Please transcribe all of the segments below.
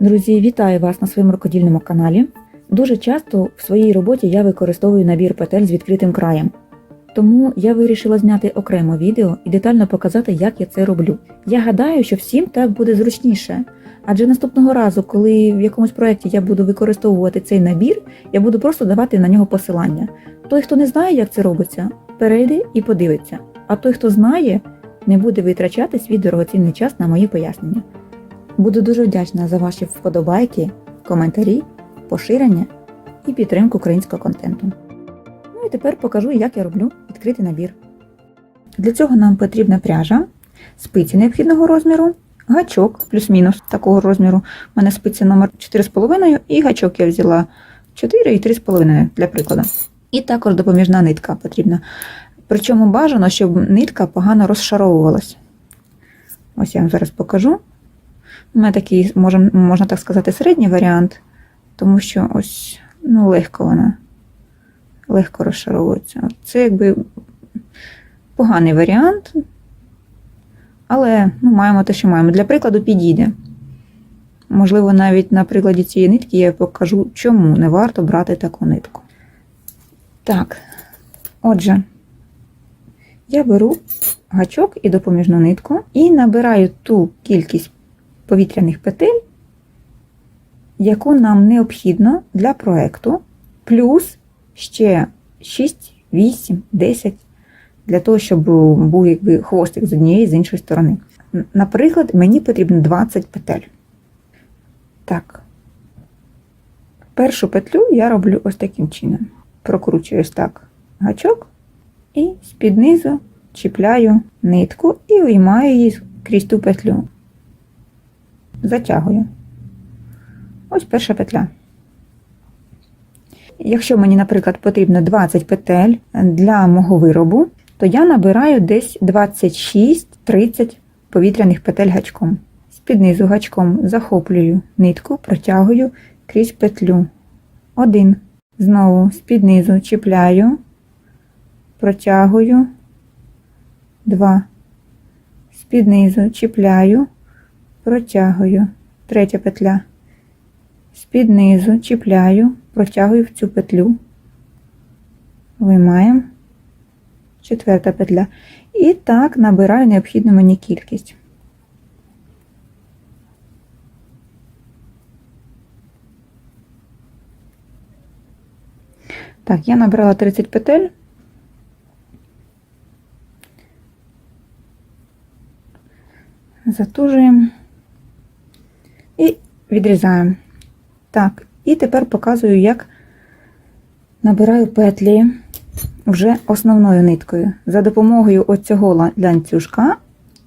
Друзі, вітаю вас на своєму рукодільному каналі. Дуже часто в своїй роботі я використовую набір петель з відкритим краєм. Тому я вирішила зняти окремо відео і детально показати, як я це роблю. Я гадаю, що всім так буде зручніше. Адже наступного разу, коли в якомусь проєкті я буду використовувати цей набір, я буду просто давати на нього посилання. Той, хто не знає, як це робиться, перейде і подивиться. А той, хто знає, не буде витрачати свій дорогоцінний час на мої пояснення. Буду дуже вдячна за ваші вподобайки, коментарі, поширення і підтримку українського контенту. Ну і тепер покажу, як я роблю відкритий набір. Для цього нам потрібна пряжа, спиці необхідного розміру, гачок плюс-мінус такого розміру. У мене спиці номер 4,5 і гачок я взяла 4 і 3,5 для прикладу. І також допоміжна нитка потрібна. Причому бажано, щоб нитка погано розшаровувалась. Ось я вам зараз покажу. Мене такий, можна, можна так сказати, середній варіант, тому що ось ну, легко вона легко розшаровується. Це якби поганий варіант, але ну, маємо те, що маємо. Для прикладу підійде. Можливо, навіть на прикладі цієї нитки я покажу, чому не варто брати таку нитку. Так, отже, я беру гачок і допоміжну нитку і набираю ту кількість повітряних петель, яку нам необхідно для проекту, плюс ще 6, 8, 10, для того, щоб був якби хвостик з однієї з іншої сторони. Наприклад, мені потрібно 20 петель. Так. Першу петлю я роблю ось таким чином. Прокручую ось так гачок і з-під низу чіпляю нитку і виймаю її крізь ту петлю. Затягую. Ось перша петля. Якщо мені, наприклад, потрібно 20 петель для мого виробу, то я набираю десь 26-30 повітряних петель гачком. З-під низу гачком захоплюю нитку, протягую крізь петлю. Один. Знову з-під низу чіпляю, протягую. Два. З-під низу чіпляю, протягую. Третя петля. З-під низу чіпляю, протягую в цю петлю. Виймаємо. Четверта петля. І так набираю необхідну мені кількість. Так, я набрала 30 петель. Затужуємо і відрізаємо. Так, і тепер показую, як набираю петлі вже основною ниткою. За допомогою оцього ланцюжка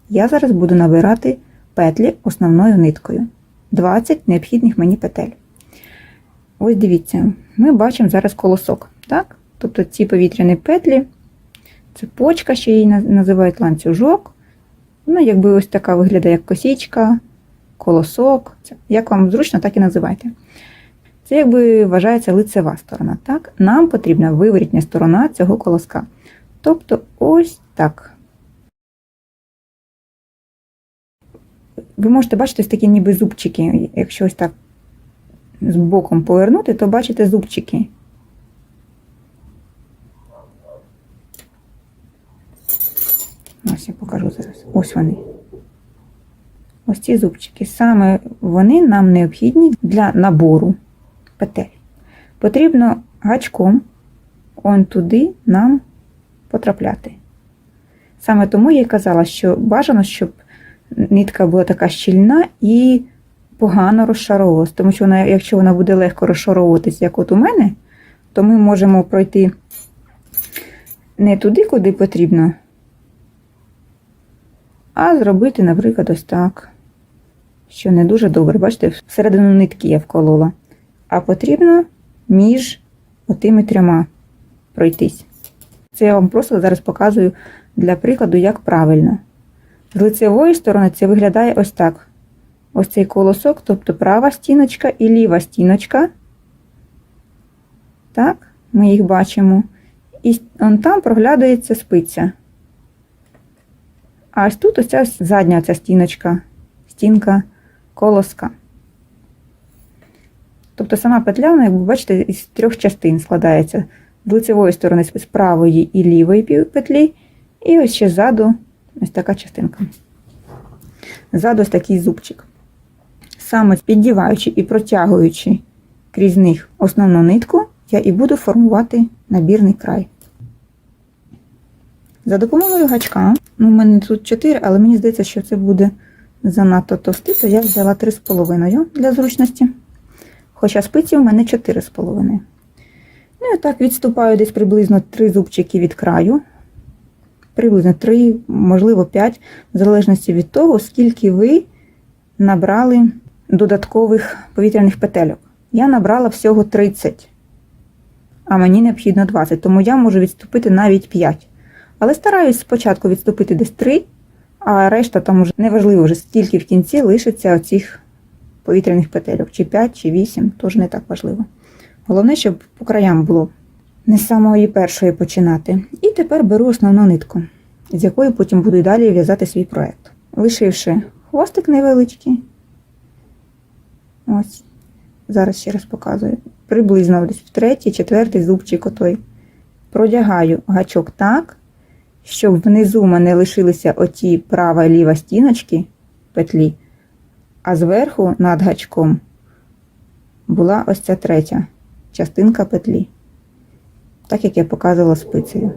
я зараз буду набирати петлі основною ниткою. 20 необхідних мені петель. Ось дивіться, ми бачимо зараз колосок. так? Тобто ці повітряні петлі, цепочка, ще її називають ланцюжок. Ну, якби ось така виглядає як косічка, колосок. Як вам зручно, так і називайте. Це якби вважається лицева сторона. так? Нам потрібна виворітня сторона цього колоска. Тобто ось так. Ви можете бачити ось такі ніби зубчики. Якщо ось так з боком повернути, то бачите зубчики. Ось я покажу зараз. Ось вони. Ось ці зубчики. Саме вони нам необхідні для набору петель. Потрібно гачком он туди нам потрапляти. Саме тому я й казала, що бажано, щоб нитка була така щільна і погано розшаровувалась. Тому що вона, якщо вона буде легко розшаровуватись, як от у мене, то ми можемо пройти не туди, куди потрібно, а зробити, наприклад, ось так. Що не дуже добре. Бачите, всередину нитки я вколола. А потрібно між отими трьома пройтись. Це я вам просто зараз показую для прикладу, як правильно. З лицевої сторони це виглядає ось так. Ось цей колосок, тобто права стіночка і ліва стіночка. Так, ми їх бачимо. І он там проглядається спиця. А ось тут ось задня ця стіночка, стінка колоска. Тобто сама петля, вона, як ви бачите, із трьох частин складається. З лицевої сторони з правої і лівої пів- петлі, і ось ще ззаду ось така частинка. Ззаду ось такий зубчик. Саме піддіваючи і протягуючи крізь них основну нитку, я і буду формувати набірний край. За допомогою гачка, ну, у мене тут 4, але мені здається, що це буде занадто товстий, то я взяла 3,5 для зручності. Хоча спиці у мене 4,5. Ну і так відступаю десь приблизно 3 зубчики від краю. Приблизно 3, можливо 5, в залежності від того, скільки ви набрали додаткових повітряних петельок. Я набрала всього 30, а мені необхідно 20, тому я можу відступити навіть 5. Але стараюсь спочатку відступити десь 3, а решта там уже неважливо, вже стільки в кінці лишиться оцих повітряних петельок, чи 5, чи 8, теж не так важливо. Головне, щоб по краям було не з самої першої починати. І тепер беру основну нитку, з якої потім буду далі в'язати свій проект. Лишивши хвостик невеличкий. Ось, зараз ще раз показую. Приблизно десь в третій, четвертий зубчик отой. Продягаю гачок так, щоб внизу мене лишилися оті права і ліва стіночки петлі, а зверху над гачком була ось ця третя частинка петлі, так як я показувала спицею.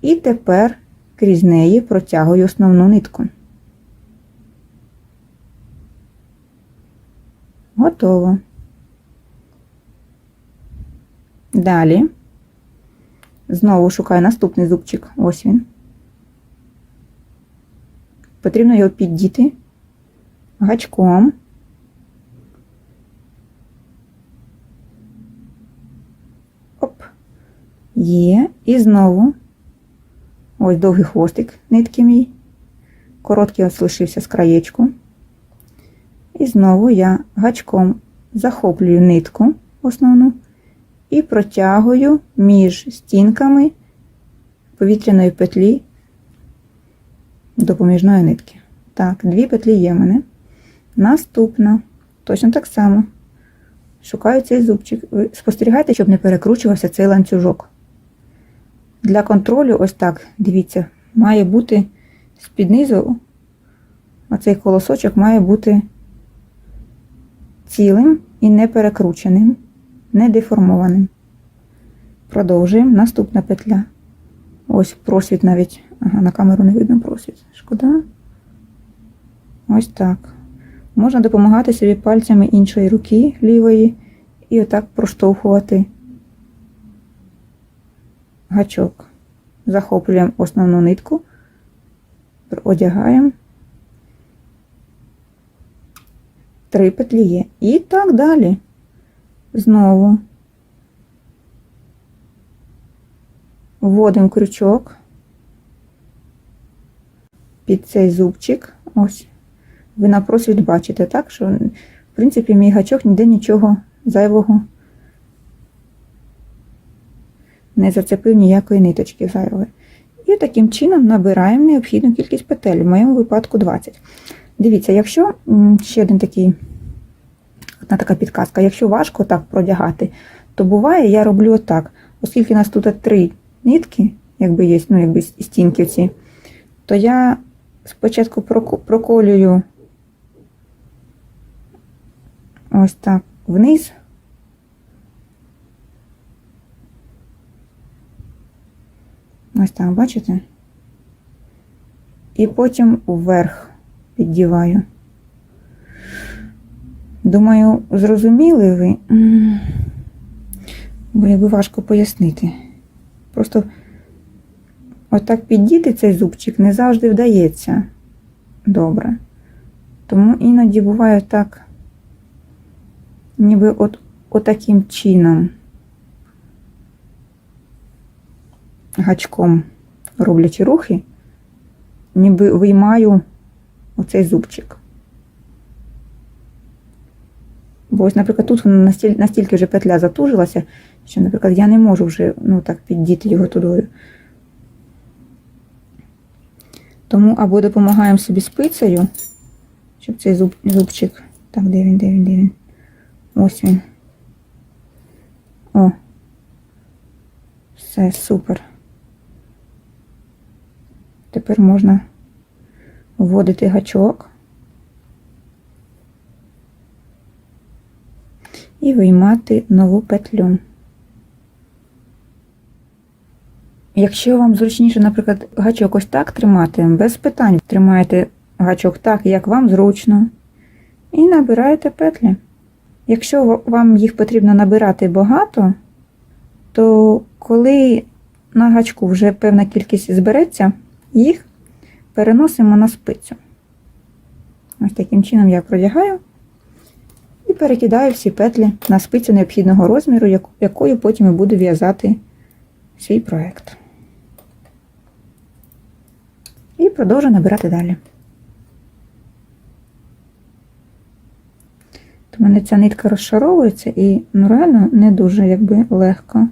І тепер крізь неї протягую основну нитку. Готово. Далі знову шукаю наступний зубчик. Ось він. Потрібно його піддіти гачком. Оп. Є. І знову ось довгий хвостик нитки мій. Короткий ось лишився з краєчку. І знову я гачком захоплюю нитку основну і протягую між стінками повітряної петлі допоміжної нитки. Так, дві петлі є в мене. Наступна. Точно так само. Шукаю цей зубчик. Ви спостерігайте, щоб не перекручувався цей ланцюжок. Для контролю, ось так, дивіться, має бути з-під низу, оцей колосочок має бути цілим і не перекрученим, не деформованим. Продовжуємо. Наступна петля. Ось просвіт навіть. Ага, на камеру не видно просвіт. Шкода. Ось так. Можна допомагати собі пальцями іншої руки лівої і отак проштовхувати гачок. Захоплюємо основну нитку, одягаємо. Три петлі є. І так далі. Знову вводимо крючок під цей зубчик. Ось. Ви на просвіт бачите, так? Що, в принципі, мій гачок ніде нічого зайвого не зацепив ніякої ниточки зайвої. І таким чином набираємо необхідну кількість петель, в моєму випадку 20. Дивіться, якщо ще один такий, одна така підказка, якщо важко так продягати, то буває, я роблю отак. Оскільки у нас тут три нитки, якби є, ну, якби стінки ці, то я спочатку проколюю ось так вниз. Ось так, бачите? І потім вверх піддіваю. Думаю, зрозуміли ви? Бо якби важко пояснити. Просто отак піддіти цей зубчик не завжди вдається добре. Тому іноді буває так, ніби от, отаким чином. гачком роблячи рухи, ніби виймаю оцей зубчик. Бо ось, наприклад, тут настільки вже петля затужилася, що, наприклад, я не можу вже ну, так піддіти його тудою. Тому або допомагаємо собі спицею, щоб цей зуб, зубчик. Так, де він, де він, де він? Ось він. О. Все, супер. Тепер можна вводити гачок. І виймати нову петлю. Якщо вам зручніше, наприклад, гачок ось так тримати, без питань тримаєте гачок так, як вам зручно, і набираєте петлі. Якщо вам їх потрібно набирати багато, то коли на гачку вже певна кількість збереться, їх переносимо на спицю. Ось таким чином я продягаю і перекидаю всі петлі на спицю необхідного розміру, якою потім і буду в'язати свій проєкт. І продовжую набирати далі. То мене ця нитка розшаровується і ну, реально не дуже якби легко.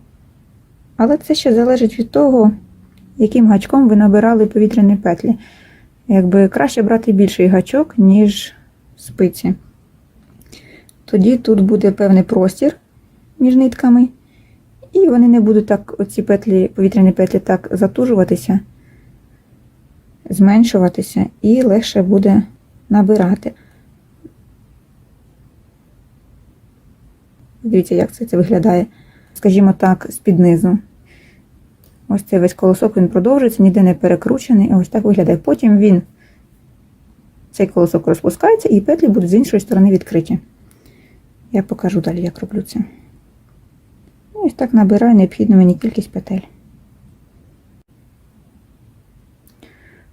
Але це ще залежить від того, яким гачком ви набирали повітряні петлі. Якби краще брати більший гачок, ніж спиці. Тоді тут буде певний простір між нитками, і вони не будуть так, оці петлі, повітряні петлі так затужуватися, зменшуватися, і легше буде набирати. Дивіться, як це, це виглядає, скажімо так, з-під низу. Ось цей весь колосок він продовжується, ніде не перекручений. І ось так виглядає. Потім він, цей колосок розпускається, і петлі будуть з іншої сторони відкриті. Я покажу далі, як роблю це. Ось так набираю необхідну мені кількість петель.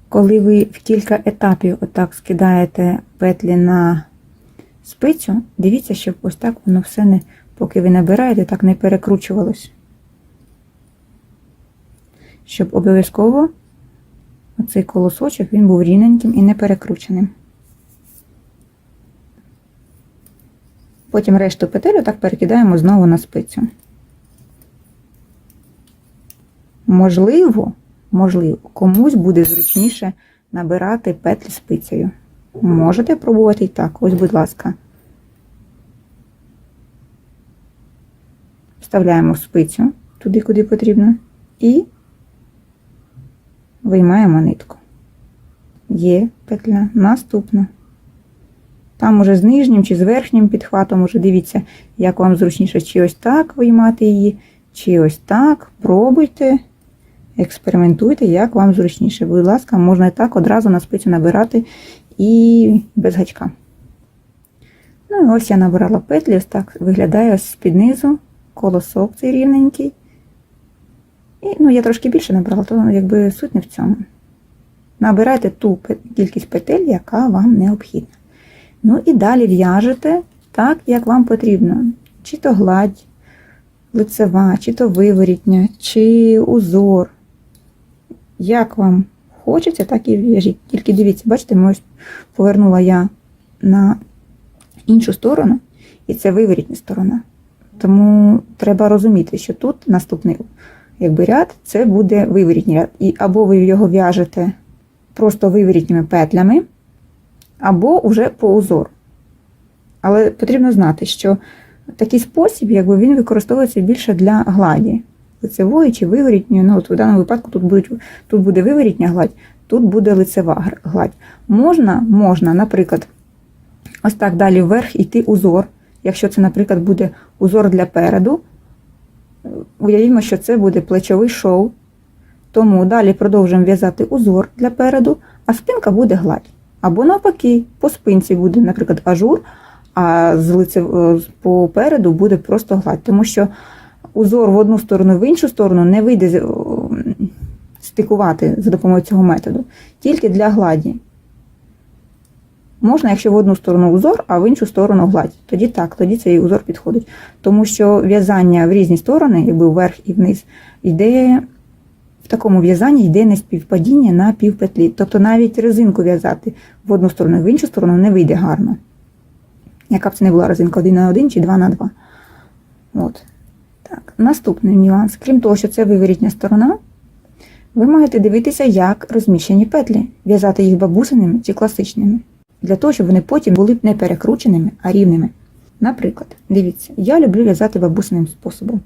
Коли ви в кілька етапів отак скидаєте петлі на спицю, дивіться, щоб ось так воно все не, поки ви набираєте, так не перекручувалось. Щоб обов'язково оцей колосочок він був рівненьким і не перекрученим. Потім решту петель так перекидаємо знову на спицю. Можливо, можливо, комусь буде зручніше набирати петлі спицею. Можете пробувати і так. Ось, будь ласка. Вставляємо спицю туди, куди потрібно, і виймаємо нитку. Є петля. Наступна. Там уже з нижнім чи з верхнім підхватом, уже дивіться, як вам зручніше, чи ось так виймати її, чи ось так. Пробуйте, експериментуйте, як вам зручніше. Будь ласка, можна і так одразу на спицю набирати і без гачка. Ну і ось я набирала петлі, ось так виглядає ось з-під низу, колосок цей рівненький. І ну, я трошки більше набрала, то якби суть не в цьому. Набирайте ту кількість петель, яка вам необхідна. Ну і далі в'яжете так, як вам потрібно. Чи то гладь лицева, чи то виворітня, чи узор. Як вам хочеться, так і в'яжіть. Тільки дивіться, бачите, ось повернула я на іншу сторону, і це виворітня сторона. Тому треба розуміти, що тут наступний якби, ряд це буде виворітній ряд. І або ви його в'яжете просто виворітніми петлями, або вже по узору. Але потрібно знати, що такий спосіб, якби він використовується більше для гладі. Лицевої чи виворітньої. Ну, от в даному випадку тут будуть, тут буде виворітня гладь, тут буде лицева гладь. Можна, можна, наприклад, ось так далі вверх йти узор. Якщо це, наприклад, буде узор для переду, уявімо, що це буде плечовий шов. Тому далі продовжуємо в'язати узор для переду, а спинка буде гладь. Або навпаки, по спинці буде, наприклад, ажур, а з лице попереду буде просто гладь. Тому що узор в одну сторону, в іншу сторону не вийде стикувати за допомогою цього методу. Тільки для гладі. Можна, якщо в одну сторону узор, а в іншу сторону гладь. Тоді так, тоді цей узор підходить. Тому що в'язання в різні сторони, якби вверх і вниз, йде. В такому в'язанні йде неспівпадіння на півпетлі. Тобто навіть резинку в'язати в одну сторону, в іншу сторону не вийде гарно. Яка б це не була резинка 1 на 1 чи 2 на 2. От. Так. Наступний нюанс. Крім того, що це виворітня сторона, ви маєте дивитися, як розміщені петлі, в'язати їх бабусиними чи класичними. Для того, щоб вони потім були не перекрученими, а рівними. Наприклад, дивіться, я люблю в'язати бабусиним способом.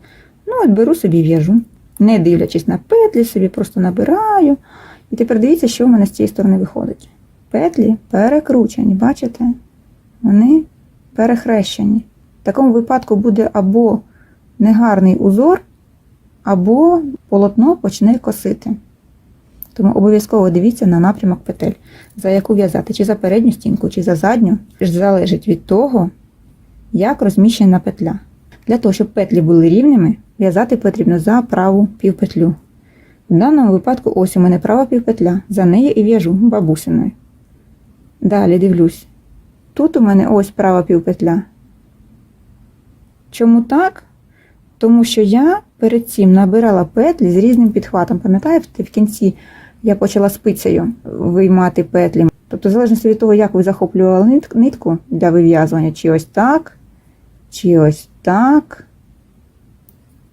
Ну, от беру собі в'яжу, не дивлячись на петлі, собі просто набираю. І тепер дивіться, що в мене з цієї сторони виходить. Петлі перекручені, бачите? Вони перехрещені. В такому випадку буде або негарний узор, або полотно почне косити. Тому обов'язково дивіться на напрямок петель, за яку в'язати, чи за передню стінку, чи за задню, залежить від того, як розміщена петля. Для того, щоб петлі були рівними, в'язати потрібно за праву півпетлю. В даному випадку ось у мене права півпетля, за нею і в'яжу бабусиною. Далі дивлюсь. Тут у мене ось права півпетля. Чому так? Тому що я перед цим набирала петлі з різним підхватом. Пам'ятаєте, в кінці я почала спицею виймати петлі. Тобто, в залежності від того, як ви захоплювали нитку для вив'язування, чи ось так, чи ось так,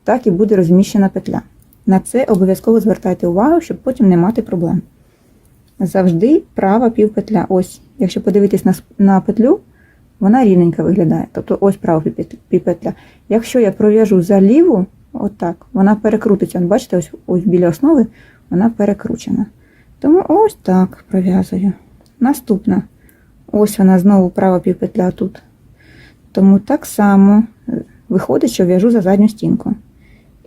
так і буде розміщена петля. На це обов'язково звертайте увагу, щоб потім не мати проблем. Завжди права півпетля. Ось, якщо подивитись на, на петлю, вона рівненько виглядає. Тобто ось права півпетля. Якщо я пров'яжу за ліву, отак, вона перекрутиться. Бачите, ось, ось біля основи вона перекручена. Тому ось так пров'язую. Наступна. Ось вона знову права півпетля тут. Тому так само е, виходить, що в'яжу за задню стінку.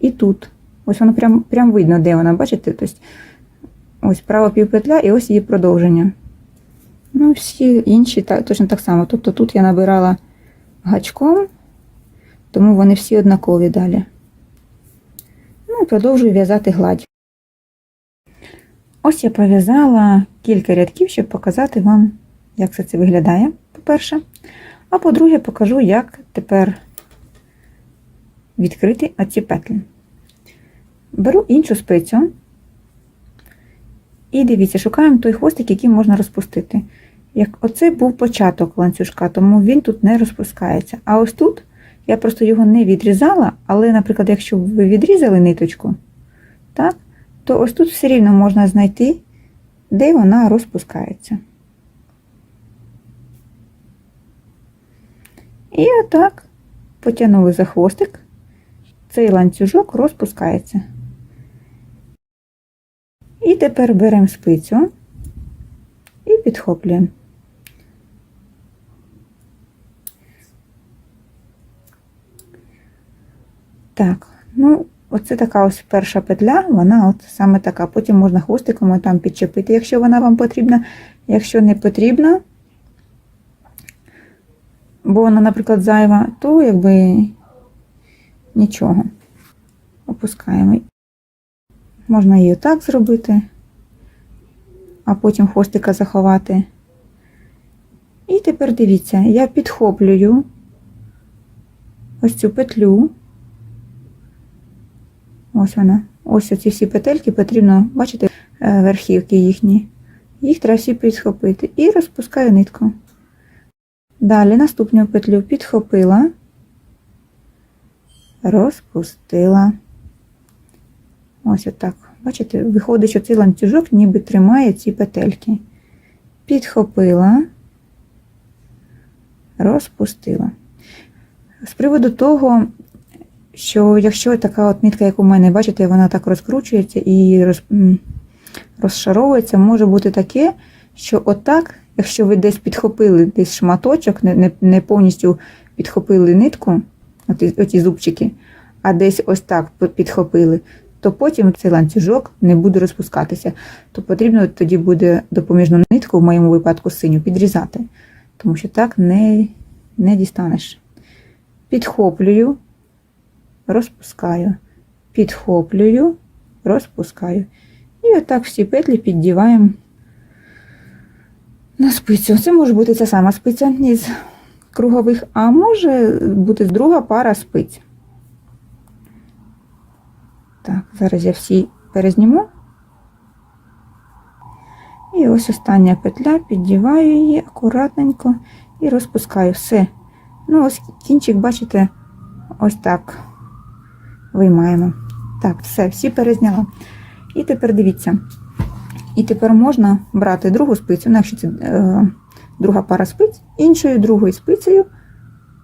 І тут. Ось воно прям, прям видно, де вона, бачите? Тобто, ось права півпетля і ось її продовження. Ну, всі інші так, точно так само. Тобто тут я набирала гачком, тому вони всі однакові далі. Ну і продовжую в'язати гладь. Ось я пров'язала кілька рядків, щоб показати вам, як все це виглядає, по-перше. А по-друге, покажу, як тепер відкрити оці петлі. Беру іншу спицю. І дивіться, шукаємо той хвостик, який можна розпустити. Як оце був початок ланцюжка, тому він тут не розпускається. А ось тут я просто його не відрізала, але, наприклад, якщо ви відрізали ниточку, так, то ось тут все рівно можна знайти, де вона розпускається. І отак потягнули за хвостик, цей ланцюжок розпускається. І тепер беремо спицю і підхоплюємо. Так, ну, оце така ось перша петля, вона от саме така. Потім можна хвостиком там підчепити, якщо вона вам потрібна. Якщо не потрібна, бо вона, наприклад, зайва, то якби нічого. Опускаємо. Можна її так зробити, а потім хвостика заховати. І тепер дивіться, я підхоплюю ось цю петлю. Ось вона. Ось оці всі петельки потрібно, бачите, е, верхівки їхні. Їх треба всі підхопити. І розпускаю нитку. Далі наступну петлю підхопила, розпустила. Ось отак. Бачите, виходить, що цей ланцюжок ніби тримає ці петельки. Підхопила, розпустила. З приводу того, що якщо така от нитка, як у мене, бачите, вона так розкручується і роз, розшаровується, може бути таке, що отак, якщо ви десь підхопили десь шматочок, не, не, не повністю підхопили нитку, оті, оті зубчики, а десь ось так підхопили, то потім цей ланцюжок не буде розпускатися. То потрібно тоді буде допоміжну нитку, в моєму випадку синю, підрізати, тому що так не, не дістанеш. Підхоплюю, розпускаю, підхоплюю, розпускаю. І отак всі петлі піддіваємо на спицю. Це може бути ця сама спиця із кругових, а може бути друга пара спиць. Так, зараз я всі перезніму. І ось остання петля, піддіваю її акуратненько і розпускаю все. Ну, ось кінчик, бачите, ось так виймаємо. Так, все, всі перезняла. І тепер дивіться. І тепер можна брати другу спицю, ну, якщо це е, друга пара спиць, іншою другою спицею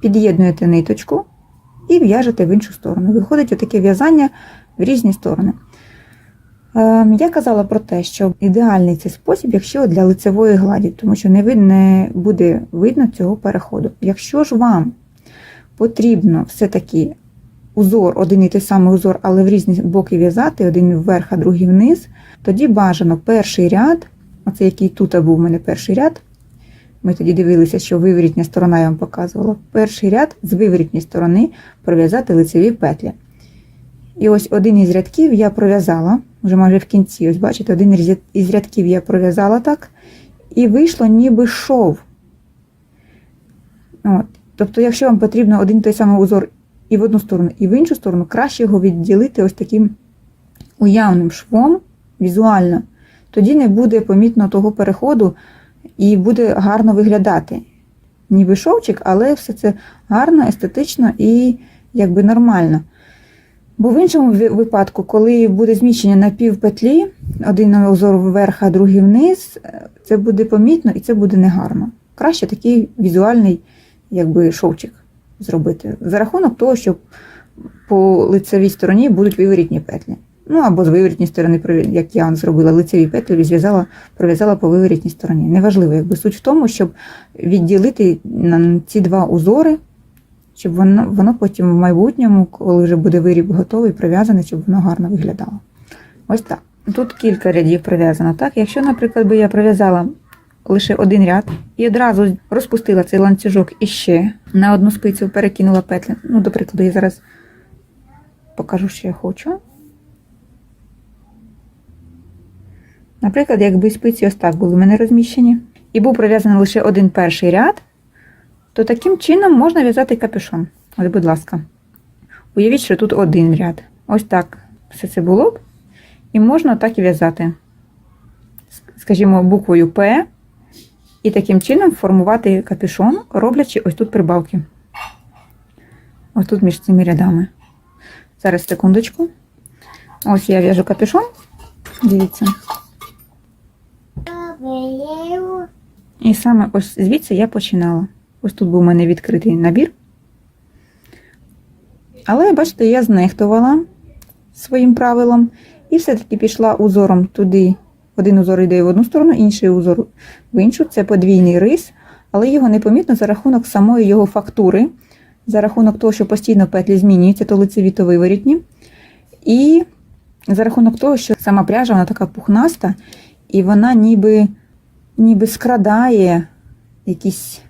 під'єднуєте ниточку і в'яжете в іншу сторону. Виходить отаке в'язання в різні сторони. Ем, Я казала про те, що ідеальний цей спосіб, якщо для лицевої гладі, тому що не, вид- не буде видно цього переходу. Якщо ж вам потрібно все-таки узор, один і той самий узор, але в різні боки в'язати, один вверх, а другий вниз, тоді бажано перший ряд, оце який тут був у мене перший ряд. Ми тоді дивилися, що виворітня сторона я вам показувала. Перший ряд з виворітньої сторони пров'язати лицеві петлі. І ось один із рядків я пров'язала, вже майже в кінці, ось бачите, один із рядків я пров'язала так, і вийшло ніби шов. От. Тобто, якщо вам потрібно один той самий узор і в одну сторону, і в іншу сторону, краще його відділити ось таким уявним швом візуально. Тоді не буде помітно того переходу і буде гарно виглядати. Ніби шовчик, але все це гарно, естетично і якби нормально. Бо в іншому випадку, коли буде зміщення на півпетлі, один узор вверх, а другий вниз, е, це буде помітно і це буде негарно. Краще такий візуальний якби, шовчик зробити. За рахунок того, що по лицевій стороні будуть виворітні петлі. Ну або з виворітньої сторони, як я зробила лицеві петлі, зв'язала, пров'язала по виворітній стороні. Неважливо, якби суть в тому, щоб відділити ці два узори, щоб воно, воно потім в майбутньому, коли вже буде виріб готовий, прив'язаний, щоб воно гарно виглядало. Ось так. Тут кілька рядів прив'язано. Так, якщо, наприклад, би я прив'язала лише один ряд і одразу розпустила цей ланцюжок іще на одну спицю перекинула петлі. Ну, до прикладу, я зараз покажу, що я хочу. Наприклад, якби спиці ось так були в мене розміщені, і був прив'язаний лише один перший ряд, то таким чином можна в'язати капюшон. Ось, будь ласка. Уявіть, що тут один ряд. Ось так все це було б. І можна так і в'язати, скажімо, буквою П, і таким чином формувати капюшон, роблячи ось тут прибавки. Ось тут між цими рядами. Зараз секундочку. Ось я в'яжу капюшон. Дивіться. І саме ось звідси я починала. Ось тут був у мене відкритий набір. Але, бачите, я знехтувала своїм правилом і все-таки пішла узором туди. Один узор йде в одну сторону, інший узор в іншу. Це подвійний рис, але його непомітно за рахунок самої його фактури, за рахунок того, що постійно петлі змінюються, то лицеві, то виворітні. І за рахунок того, що сама пряжа вона така пухнаста, і вона ніби, ніби скрадає якісь.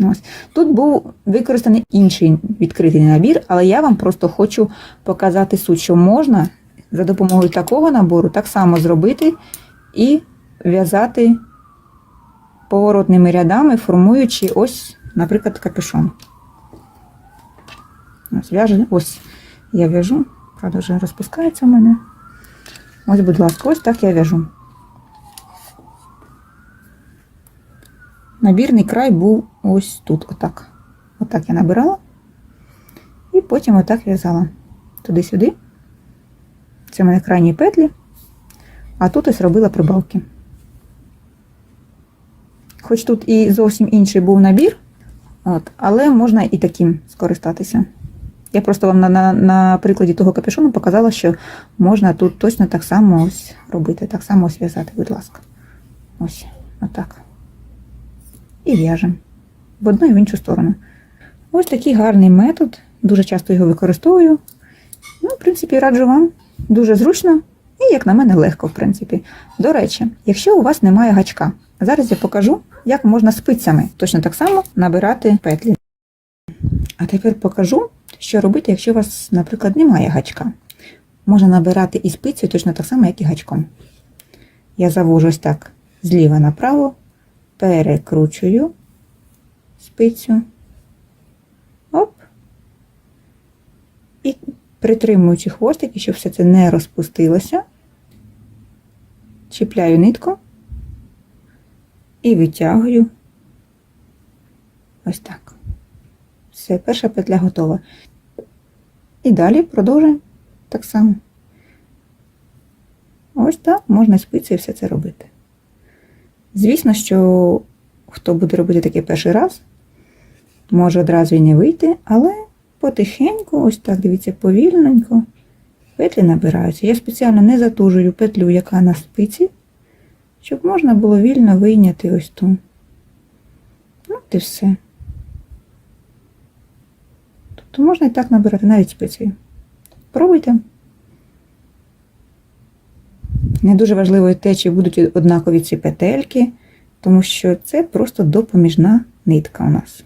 Ось. Тут був використаний інший відкритий набір, але я вам просто хочу показати суть, що можна за допомогою такого набору так само зробити і в'язати поворотними рядами, формуючи ось, наприклад, капюшон. Ось, в'яжу, ось я в'яжу, правда, вже розпускається в мене. Ось, будь ласка, ось так я в'яжу. Набірний край був ось тут, отак. Отак я набирала. І потім отак в'язала. Туди-сюди. Це в мене крайні петлі. А тут ось робила прибавки. Хоч тут і зовсім інший був набір, от, але можна і таким скористатися. Я просто вам на, на, на прикладі того капюшону показала, що можна тут точно так само ось робити, так само ось в'язати, будь ласка. Ось, отак. І в'яжемо в одну і в іншу сторону. Ось такий гарний метод. Дуже часто його використовую. Ну, в принципі, раджу вам. Дуже зручно і, як на мене, легко, в принципі. До речі, якщо у вас немає гачка, зараз я покажу, як можна спицями точно так само набирати петлі. А тепер покажу, що робити, якщо у вас, наприклад, немає гачка. Можна набирати і спицею точно так само, як і гачком. Я завожу ось так зліва направо, перекручую спицю. Оп. І притримуючи хвостики, щоб все це не розпустилося, чіпляю нитку і витягую ось так. Все, перша петля готова. І далі продовжуємо так само. Ось так можна спицею все це робити. Звісно, що хто буде робити таке перший раз, може одразу і не вийти, але потихеньку, ось так, дивіться, повільненько, петлі набираються. Я спеціально не затужую петлю, яка на спиці, щоб можна було вільно вийняти ось ту. Ну, і все. Тобто можна і так набирати навіть спицею. Пробуйте. Не дуже важливо те, чи будуть однакові ці петельки, тому що це просто допоміжна нитка у нас.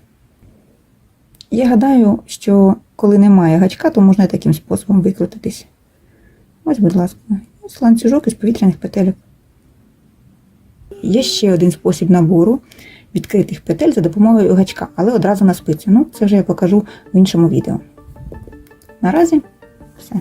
Я гадаю, що коли немає гачка, то можна і таким способом викрутитись. Ось, будь ласка, ось ланцюжок із повітряних петелек. Є ще один спосіб набору відкритих петель за допомогою гачка, але одразу на спиці. Ну, це вже я покажу в іншому відео. Наразі все.